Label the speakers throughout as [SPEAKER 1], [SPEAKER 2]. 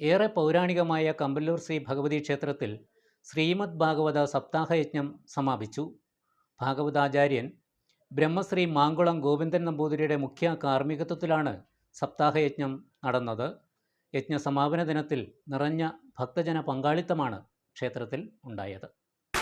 [SPEAKER 1] ഏറെ പൗരാണികമായ കമ്പല്ലൂർ ശ്രീ ഭഗവതി ക്ഷേത്രത്തിൽ ശ്രീമദ് ഭാഗവത സപ്താഹയജ്ഞം സമാപിച്ചു. ഭാഗവതാചാര്യൻ ബ്രഹ്മശ്രീ മാങ്കുളം ഗോവിന്ദൻ നമ്പൂതിരിയുടെ മുഖ്യ കാർമ്മികത്വത്തിലാണ് സപ്താഹയജ്ഞം നടന്നത്. യജ്ഞ സമാപന ദിനത്തിൽ നിറഞ്ഞ ഭക്തജന പങ്കാളിത്തമാണ് ക്ഷേത്രത്തിൽ ഉണ്ടായത്.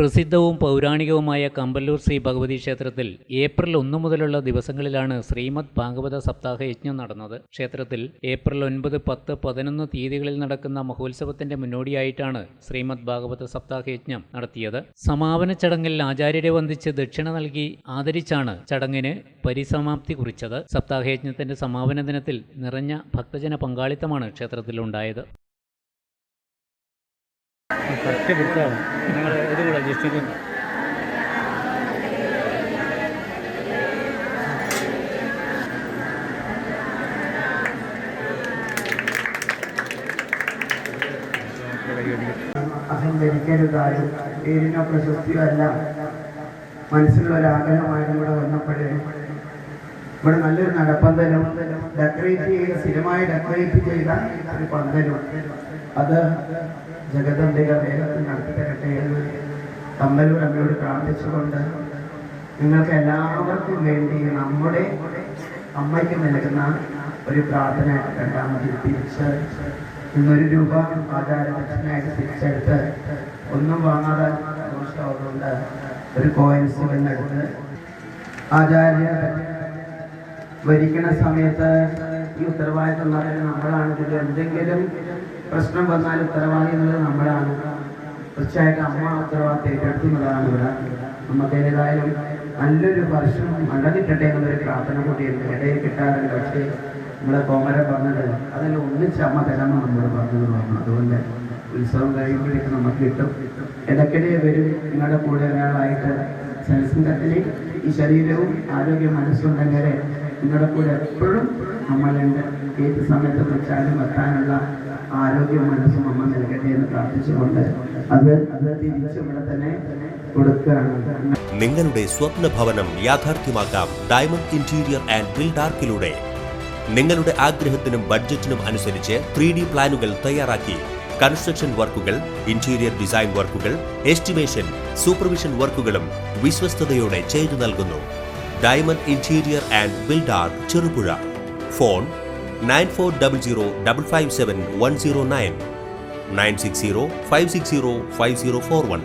[SPEAKER 1] പ്രസിദ്ധവും പൗരാണികവുമായ കമ്പല്ലൂർ ശ്രീ ഭഗവതി ക്ഷേത്രത്തിൽ ഏപ്രിൽ ഒന്ന് മുതലുള്ള ദിവസങ്ങളിലാണ് ശ്രീമദ് ഭാഗവത സപ്താഹ യജ്ഞം നടന്നത്. ക്ഷേത്രത്തിൽ ഏപ്രിൽ ഒൻപത് പത്ത് പതിനൊന്ന് തീയതികളിൽ നടക്കുന്ന മഹോത്സവത്തിന്റെ മുന്നോടിയായിട്ടാണ് ശ്രീമദ് ഭാഗവത സപ്താഹ യജ്ഞം നടത്തിയത്. സമാപന ചടങ്ങിൽ ആചാര്യരെ വന്ദിച്ച് ദക്ഷിണ നൽകി ആദരിച്ചാണ് ചടങ്ങിന് പരിസമാപ്തി കുറിച്ചത്. സപ്താഹയജ്ഞത്തിന്റെ സമാപന ദിനത്തിൽ നിറഞ്ഞ ഭക്തജന പങ്കാളിത്തമാണ് ക്ഷേത്രത്തിലുണ്ടായത്. കറക്റ്റ് പിടിച്ചാണ് നിങ്ങൾ ഇത് കൂടെ ജസ്റ്റ്
[SPEAKER 2] അഹങ്കരിക്കരുതായും പേരിനോ പ്രശസ്തിയോ അല്ല ആഗ്രഹമായിരുന്നു ഇവിടെ വന്നപ്പോഴേ. ഇവിടെ നല്ലൊരു നടപ്പന്തലും ഡെക്കറേറ്റ് ചെയ്ത സ്ഥിരമായി ഡെക്കറേറ്റ് ചെയ്ത ഒരു പന്തലും. അത് ജഗദംബിക വേഗത്തിൽ നടത്തി തരട്ടെ എന്ന് തമ്പലൂർ അമ്മയോട് പ്രാർത്ഥിച്ചുകൊണ്ട് നിങ്ങൾക്ക് എല്ലാവർക്കും വേണ്ടി നമ്മുടെ അമ്മയ്ക്ക് നൽകുന്ന ഒരു പ്രാർത്ഥന രണ്ടാമത് തിരിച്ച് ഇന്നൊരു രൂപ ആചാരദക്ഷനായിട്ട് തിരിച്ചെടുത്ത് ഒന്നും വാങ്ങാതെ ദോഷമാവുന്നുണ്ട് ഒരു കോയിൻസ് വന്നെടുത്ത് ആചാര്യ ഭരിക്കണ സമയത്ത് ഈ ഉത്തരവാദിത്തം എന്ന് പറയുന്നത് നമ്മളാണ്. ഇതിൽ എന്തെങ്കിലും പ്രശ്നം വന്നാൽ ഉത്തരവാദി എന്നുള്ളത് നമ്മളാണ്. തീർച്ചയായിട്ടും അമ്മ ഉത്തരവാദിത്തം എന്നുള്ളതാണ് ഇവിടെ. നമുക്കേതായാലും നല്ലൊരു വർഷം മടങ്ങിട്ടെ എന്നൊരു പ്രാർത്ഥന കൂടിയുണ്ട് ഇടയിൽ കിട്ടാറുണ്ട്. പക്ഷേ നമ്മളെ കോമര പറഞ്ഞത് അതിൽ ഒന്നിച്ച് അമ്മ തരാമെന്ന് നമ്മൾ പറഞ്ഞത് പറഞ്ഞു. അതുകൊണ്ട് ഉത്സവം കഴിയുമ്പോഴേക്ക് നമുക്ക് കിട്ടും. ഇടയ്ക്കിടെ വരും. നിങ്ങളുടെ കൂടെ ഒരാളായിട്ട് സൽസംഗത്തിൽ ഈ ശരീരവും ആരോഗ്യ മനസ്സുണ്ടെങ്കിൽ നിങ്ങളുടെ കൂടെ എപ്പോഴും നമ്മളുണ്ട് ഏത് സമയത്ത് വെച്ചാലും എത്താനുള്ള ആരോഗ്യ മനസ്സും അമ്മ നൽകട്ടെ എന്ന് പ്രാർത്ഥിച്ചുകൊണ്ട് അത് അത് തിരിച്ച് ഇവിടെ തന്നെ കൊടുക്കുകയാണ്.
[SPEAKER 3] നിങ്ങളുടെ സ്വപ്ന ഭവനം യാഥാർത്ഥ്യമാക്കാം ഡയമണ്ട് ഇന്റീരിയർ ആൻഡ് ബിൽഡാർക്കിലൂടെ നിങ്ങളുടെ ആഗ്രഹത്തിനും ബഡ്ജറ്റിനും അനുസരിച്ച് ത്രീ ഡി പ്ലാനുകൾ തയ്യാറാക്കി. കൺസ്ട്രക്ഷൻ വർക്കുകൾ ഇന്റീരിയർ ഡിസൈൻ വർക്കുകൾ എസ്റ്റിമേഷൻ സൂപ്പർവിഷൻ വർക്കുകളും വിശ്വസ്തയോടെ ചെയ്തു നൽകുന്നു. Diamond interior and Buildark Cherupuzha phone nine four double zero double five seven one zero nine nine six zero five six zero five zero four one